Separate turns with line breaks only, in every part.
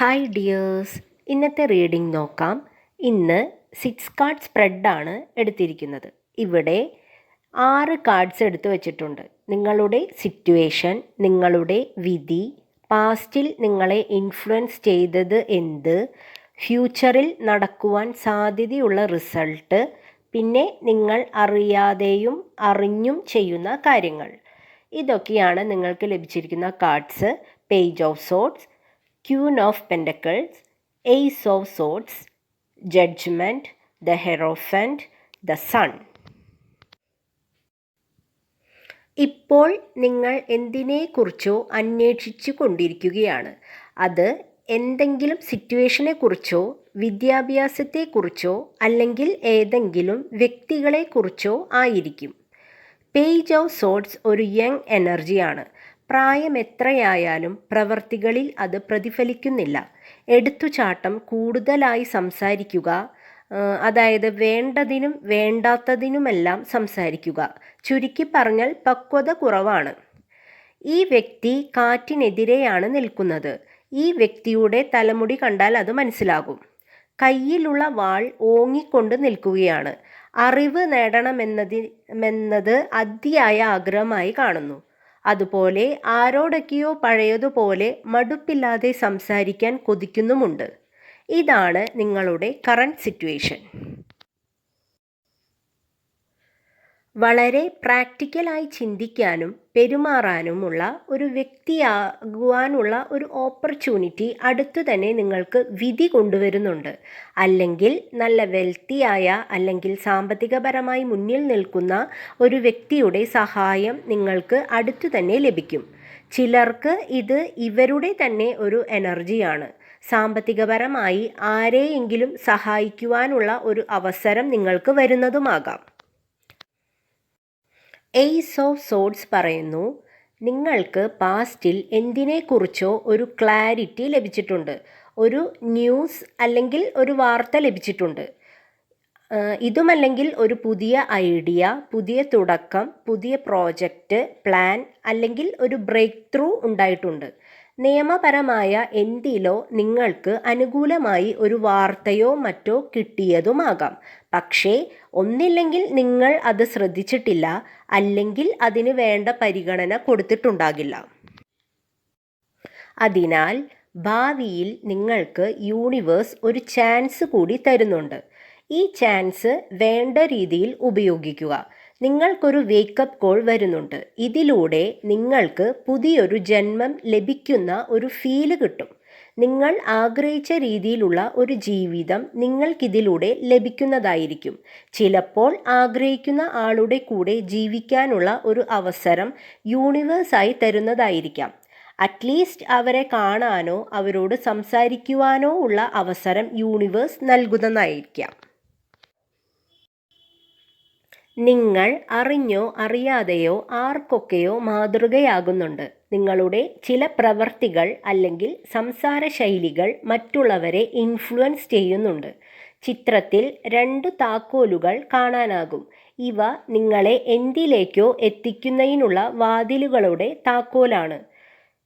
Hi dears ഇന്നത്തെ reading നോക്കാം. ഇന്ന് സിക്സ് കാർഡ് സ്പ്രെഡാണ് എടുത്തിരിക്കുന്നത്. ഇവിടെ ആറ് കാർഡ്സ് എടുത്തു വച്ചിട്ടുണ്ട്. നിങ്ങളുടെ സിറ്റുവേഷൻ നിങ്ങളുടെ വിധി പാസ്റ്റിൽ നിങ്ങളെ ഇൻഫ്ലുവൻസ് ചെയ്തത് എന്ത് ഫ്യൂച്ചറിൽ നടക്കുവാൻ സാധ്യതയുള്ള റിസൾട്ട് പിന്നെ നിങ്ങൾ അറിയാതെയും അറിഞ്ഞും ചെയ്യുന്ന കാര്യങ്ങൾ. ഇതൊക്കെയാണ് നിങ്ങൾക്ക് ലഭിച്ചിരിക്കുന്ന cards page of swords queen of pentacles ace of swords judgement the hierophant the sun ഇപ്പോൾ നിങ്ങൾ എന്തിനെക്കുറിച്ചോ അന്വേഷിച്ചു കൊണ്ടിരിക്കുകയാണ്? അത് എന്തെങ്കിലും സിറ്റുവേഷനെക്കുറിച്ചോ വിദ്യാഭ്യാസത്തെക്കുറിച്ചോ അല്ലെങ്കിൽ ഏതെങ്കിലും വ്യക്തികളെക്കുറിച്ചോ ആയിരിക്കും. പേജ് ഓഫ് സോട്സ് ഒരു യങ് എനർജിയാണ് പ്രായം എത്രയായാലും പ്രവർത്തികളിൽ അത് പ്രതിഫലിക്കുന്നില്ല. എടുത്തുചാട്ടം കൂടുതലായി സംസാരിക്കുക അതായത് വേണ്ടതിനും വേണ്ടാത്തതിനുമെല്ലാം സംസാരിക്കുക. ചുരുക്കി പറഞ്ഞാൽ പക്വത കുറവാണ്. ഈ വ്യക്തി കാറ്റിനെതിരെയാണ് നിൽക്കുന്നത്. ഈ വ്യക്തിയുടെ തലമുടി കണ്ടാൽ അത് മനസ്സിലാകും. കയ്യിലുള്ള വാൾ ഓങ്ങിക്കൊണ്ട് നിൽക്കുകയാണ്. അറിവ് നേടണമെന്നതിമെന്നത് അതിയായ ആഗ്രഹമായി കാണുന്നു. അതുപോലെ ആരോടൊക്കെയോ പഴയതുപോലെ മടുപ്പില്ലാതെ സംസാരിക്കാൻ കൊതിക്കുന്നുമുണ്ട്. ഇതാണ് നിങ്ങളുടെ കറണ്ട് സിറ്റുവേഷൻ വളരെ പ്രാക്ടിക്കലായി ചിന്തിക്കാനും പെരുമാറാനുമുള്ള ഒരു വ്യക്തിയാകുവാനുള്ള ഒരു ഓപ്പർച്യൂണിറ്റി അടുത്തു തന്നെ നിങ്ങൾക്ക് വിധി കൊണ്ടുവരുന്നുണ്ട്. അല്ലെങ്കിൽ നല്ല വെൽത്തിയായ അല്ലെങ്കിൽ സാമ്പത്തികപരമായി മുന്നിൽ നിൽക്കുന്ന ഒരു വ്യക്തിയുടെ സഹായം നിങ്ങൾക്ക് അടുത്തു തന്നെ ലഭിക്കും. ചിലർക്ക് ഇത് ഇവരുടെ തന്നെ ഒരു എനർജിയാണ്. സാമ്പത്തികപരമായി ആരെയെങ്കിലും സഹായിക്കുവാനുള്ള ഒരു അവസരം നിങ്ങൾക്ക് വരുന്നതുമാകാം. എയ്സ് ഓഫ് സോഡ്സ് പറയുന്നു നിങ്ങൾക്ക് പാസ്റ്റിൽ എന്തിനെക്കുറിച്ചോ ഒരു ക്ലാരിറ്റി ലഭിച്ചിട്ടുണ്ട് ഒരു ന്യൂസ് അല്ലെങ്കിൽ ഒരു വാർത്ത ലഭിച്ചിട്ടുണ്ട്. ഇതുമല്ലെങ്കിൽ ഒരു പുതിയ ഐഡിയ പുതിയ തുടക്കം പുതിയ പ്രോജക്റ്റ് പ്ലാൻ അല്ലെങ്കിൽ ഒരു ബ്രേക്ക് ത്രൂ ഉണ്ടായിട്ടുണ്ട്. നിയമപരമായ എന്തിലോ നിങ്ങൾക്ക് അനുകൂലമായി ഒരു വാർത്തയോ മറ്റോ കിട്ടിയതുമാകാം. പക്ഷേ ഒന്നില്ലെങ്കിൽ നിങ്ങൾ അത് ശ്രദ്ധിച്ചിട്ടില്ല അല്ലെങ്കിൽ അതിന് വേണ്ട പരിഗണന കൊടുത്തിട്ടുണ്ടാകില്ല. അതിനാൽ ഭാവിയിൽ നിങ്ങൾക്ക് യൂണിവേഴ്സ് ഒരു ചാൻസ് കൂടി തരുന്നുണ്ട്. ഈ ചാൻസ് വേണ്ട രീതിയിൽ ഉപയോഗിക്കുക. നിങ്ങൾക്കൊരു വേക്കപ്പ് കോൾ വരുന്നുണ്ട്. ഇതിലൂടെ നിങ്ങൾക്ക് പുതിയൊരു ജന്മം ലഭിക്കുന്ന ഒരു ഫീൽ കിട്ടും. നിങ്ങൾ ആഗ്രഹിച്ച രീതിയിലുള്ള ഒരു ജീവിതം നിങ്ങൾക്കിതിലൂടെ ലഭിക്കുന്നതായിരിക്കും. ചിലപ്പോൾ ആഗ്രഹിക്കുന്ന ആളുടെ കൂടെ ജീവിക്കാനുള്ള ഒരു അവസരം യൂണിവേഴ്സായി തരുന്നതായിരിക്കാം. അറ്റ്ലീസ്റ്റ് അവരെ കാണാനോ അവരോട് സംസാരിക്കുവാനോ ഉള്ള അവസരം യൂണിവേഴ്സ് നൽകുന്നതായിരിക്കാം. നിങ്ങൾ അറിഞ്ഞോ അറിയാതെയോ ആർക്കൊക്കെയോ മാതൃകയാകുന്നുണ്ട്. നിങ്ങളുടെ ചില പ്രവർത്തികൾ അല്ലെങ്കിൽ സംസാര ശൈലികൾ മറ്റുള്ളവരെ ഇൻഫ്ലുവൻസ് ചെയ്യുന്നുണ്ട്. ചിത്രത്തിൽ രണ്ട് താക്കോലുകൾ കാണാനാകും. ഇവ നിങ്ങളെ എന്തിലേക്കോ എത്തിക്കുന്നതിനുള്ള വാതിലുകളുടെ താക്കോലാണ്.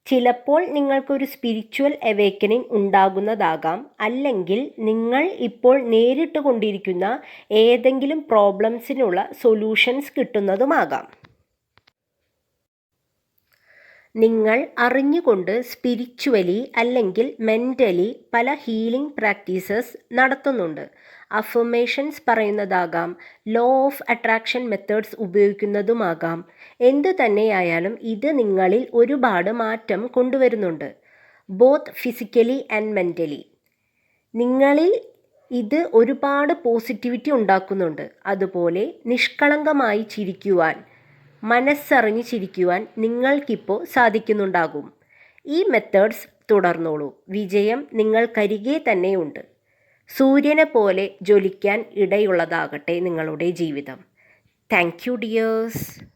ചിലപ്പോൾ നിങ്ങൾക്കൊരു സ്പിരിച്വൽ അവേക്കനിങ് ഉണ്ടാകുന്നതാകാം. അല്ലെങ്കിൽ നിങ്ങൾ ഇപ്പോൾ നേരിട്ട് കൊണ്ടിരിക്കുന്ന ഏതെങ്കിലും പ്രോബ്ലംസിനുള്ള സൊല്യൂഷൻസ് കിട്ടുന്നതുമാകാം. നിങ്ങൾ അറിഞ്ഞുകൊണ്ട് സ്പിരിച്വലി അല്ലെങ്കിൽ മെന്റലി പല ഹീലിംഗ് പ്രാക്ടീസസ് നടത്തുന്നുണ്ട്. അഫർമേഷൻസ് പറയുന്നതാകാം. ലോ ഓഫ് അട്രാക്ഷൻ മെത്തേഡ്സ് ഉപയോഗിക്കുന്നതുമാകാം. എന്തു തന്നെയായാലും ഇത് നിങ്ങളിൽ ഒരുപാട് മാറ്റം കൊണ്ടുവരുന്നുണ്ട്. ബോത്ത് ഫിസിക്കലി ആൻഡ് മെന്റലി നിങ്ങളിൽ ഇത് ഒരുപാട് പോസിറ്റിവിറ്റി ഉണ്ടാക്കുന്നുണ്ട്. അതുപോലെ നിഷ്കളങ്കമായി ചിരിക്കുവാൻ. മനസ്സറിഞ്ഞ് ചിരിക്കുവാൻ നിങ്ങൾക്കിപ്പോൾ സാധിക്കുന്നുണ്ടാകും. ഈ മെത്തേഡ്സ് തുടർന്നോളൂ. വിജയം നിങ്ങൾക്കരികെ തന്നെയുണ്ട്. സൂര്യനെ പോലെ ജ്വലിക്കാൻ ഇടയുള്ളതാകട്ടെ നിങ്ങളുടെ ജീവിതം. Thank you dears